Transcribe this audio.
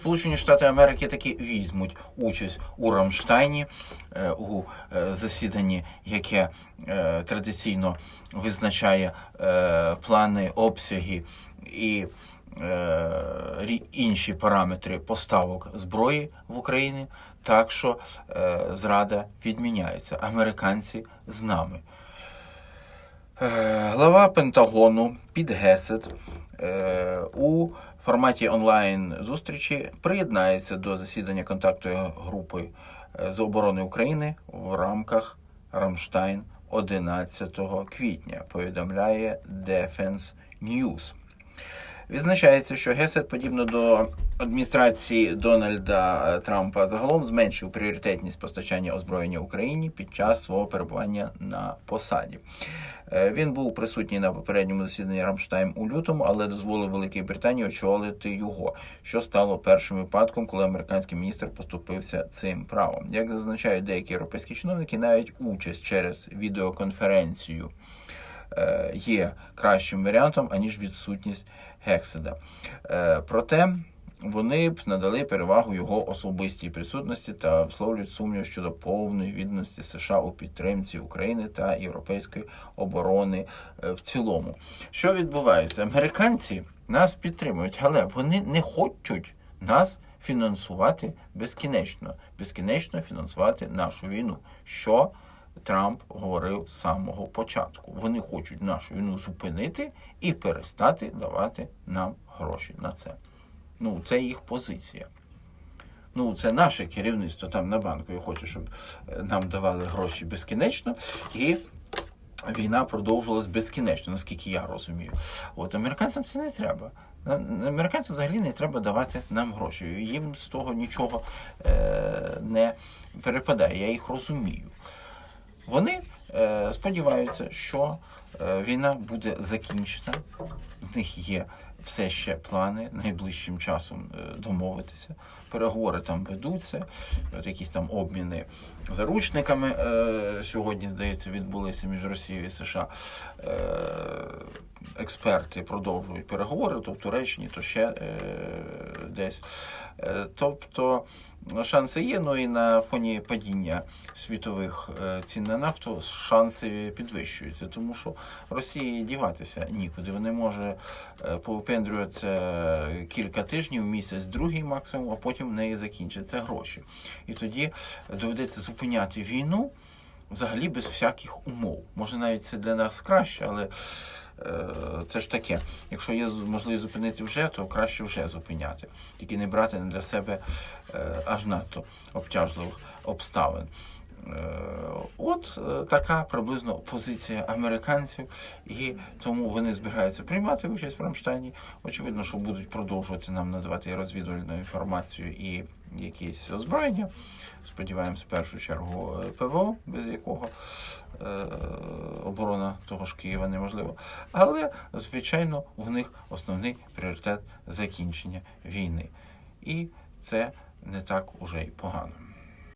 Сполучені Штати Америки таки візьмуть участь у Рамштайні е, у е, засіданні, яке е, традиційно визначає плани, обсяги і інші параметри поставок зброї в Україні. Так що зрада відміняється. Американці з нами. Глава Пентагону Піт Гесет у форматі онлайн зустрічі приєднається до засідання контактної групи е, з оборони України в рамках Рамштайн 11 квітня. Повідомляє Defense News. Відзначається, що Гесет, подібно до адміністрації Дональда е, Трампа, загалом зменшив пріоритетність постачання озброєння Україні під час свого перебування на посаді. Е, Він був присутній на попередньому засіданні Рамштайн у лютому, але дозволив Великій Британії очолити його, що стало першим випадком, коли американський міністр поступився цим правом. Як зазначають деякі європейські чиновники, навіть участь через відеоконференцію е, є кращим варіантом, аніж відсутність Гекседа. Проте вони б надали перевагу його особистій присутності та висловлюють сумнів щодо повної відданості США у підтримці України та європейської оборони е, в цілому. Що відбувається? Американці нас підтримують, але вони не хочуть нас фінансувати безкінечно, безкінечно фінансувати нашу війну. Що Трамп говорив з самого початку. Вони хочуть нашу війну зупинити і перестати давати нам гроші на це. Ну, це їх позиція. Ну, це наше керівництво там на банку. Я хочу, щоб е, нам давали гроші безкінечно, і війна продовжувалась безкінечно, наскільки я розумію. От американцям це не треба. Американцям взагалі не треба давати нам гроші. Їм з того нічого е, не перепадає. Я їх розумію. Вони е, сподіваються, що е, війна буде закінчена. В них є все ще плани найближчим часом е, домовитися. Переговори там ведуться, от якісь там обміни заручниками е, сьогодні, здається, відбулися між Росією і США. Експерти продовжують переговори, то в Туреччині, то ще е, десь. Е, тобто шанси є, ну і на фоні падіння світових е, цін на нафту шанси підвищуються, тому що Росії діватися нікуди. Вони може е, повипендрюватися кілька тижнів, місяць, другий максимум, а потім в неї закінчаться гроші. І тоді доведеться зупиняти війну взагалі без всяких умов. Може навіть це для нас краще, але це ж таке. Якщо є можливість зупинити вже, то краще вже зупиняти. Тільки не брати для себе е, аж надто обтяжливих обставин. Е, От е, така приблизно позиція американців, і тому вони збираються приймати участь в Рамштайні. Очевидно, що будуть продовжувати нам надавати розвідувальну інформацію і якісь озброєння. Сподіваємось, в першу чергу е, ПВО, без якого е, оборона того ж Києва неможлива. Але, звичайно, в них основний пріоритет закінчення війни. І це не так уже й погано.